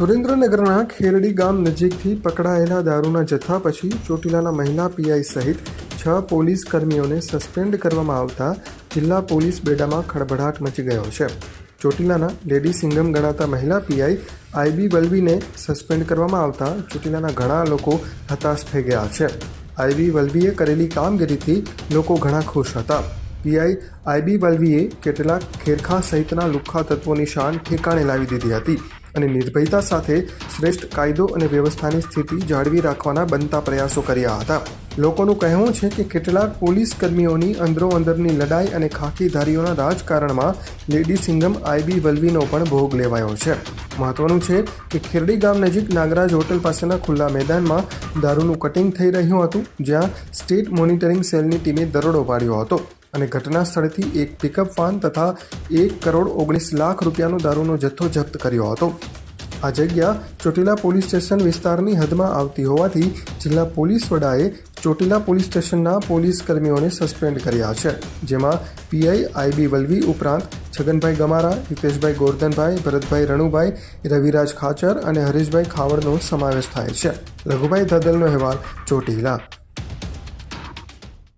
સુરેન્દ્રનગરના ખેરડી ગામ નજીકથી પકડાયેલા દારૂના જથ્થા પછી ચોટીલાના મહિલા પીઆઈ સહિત છ પોલીસ કર્મીઓને સસ્પેન્ડ કરવામાં આવતા જિલ્લા પોલીસ બેડામાં ખળભળાટ મચી ગયો છે. ચોટીલાના લેડી સિંગમ ગણાતા મહિલા પીઆઈ આઈબી વલ્વીને સસ્પેન્ડ કરવામાં આવતા ચોટીલાના ઘણા લોકો હતાશ થઈ ગયા છે. આઈબી વલ્વીએ કરેલી કામગીરીથી લોકો ઘણા ખુશ હતા. પીઆઈ આઈબી વલ્વીએ કેટલાક ખેરખા સહિતના લુખ્ખા તત્વોની શાન ઠેકાણે લાવી દીધી હતી. અને નિર્ભયતા સાથે શ્રેષ્ઠ કાયદો અને વ્યવસ્થાની સ્થિતિ જાળવી રાખવાના બનતા પ્રયાસો કર્યા હતા. લોકોનું કહેવું છે કે કેટલાક પોલીસ કર્મીઓની અંદરોઅંદરની લડાઈ અને ખાકીધારીઓના રાજકારણમાં લેડી સિંગમ આઈબી વલ્વીનો પણ ભોગ લેવાયો છે. મહત્વનું છે કે ખેરડી ગામ નજીક નાગરાજ હોટલ પાસેના ખુલ્લા મેદાનમાં દારૂનું કટિંગ થઈ રહ્યું હતું, જ્યાં સ્ટેટ મોનિટરિંગ સેલની ટીમે દરોડો પાડ્યો હતો. અને ઘટના સ્થળેથી એક પિકઅપ વાન તથા એક કરોડ ઓગણીસ લાખ રૂપિયાનો દારૂનો જથ્થો જપ્ત કર્યો હતો. આ જગ્યા ચોટીલા પોલીસ સ્ટેશન વિસ્તારની હદમાં આવતી હોવાથી જિલ્લા પોલીસ વડાએ ચોટીલા પોલીસ સ્ટેશનના પોલીસ કર્મીઓને સસ્પેન્ડ કર્યા છે, જેમાં પીઆઈ આઈબી વલવી ઉપરાંત છગનભાઈ ગમારા, હિતેશભાઈ ગોરધનભાઈ, ભરતભાઈ રણુભાઈ, રવિરાજ ખાચર અને હરીશભાઈ ખાવડનો સમાવેશ થાય છે. રઘુભાઈ ધદલનો અહેવાલ ચોટીલા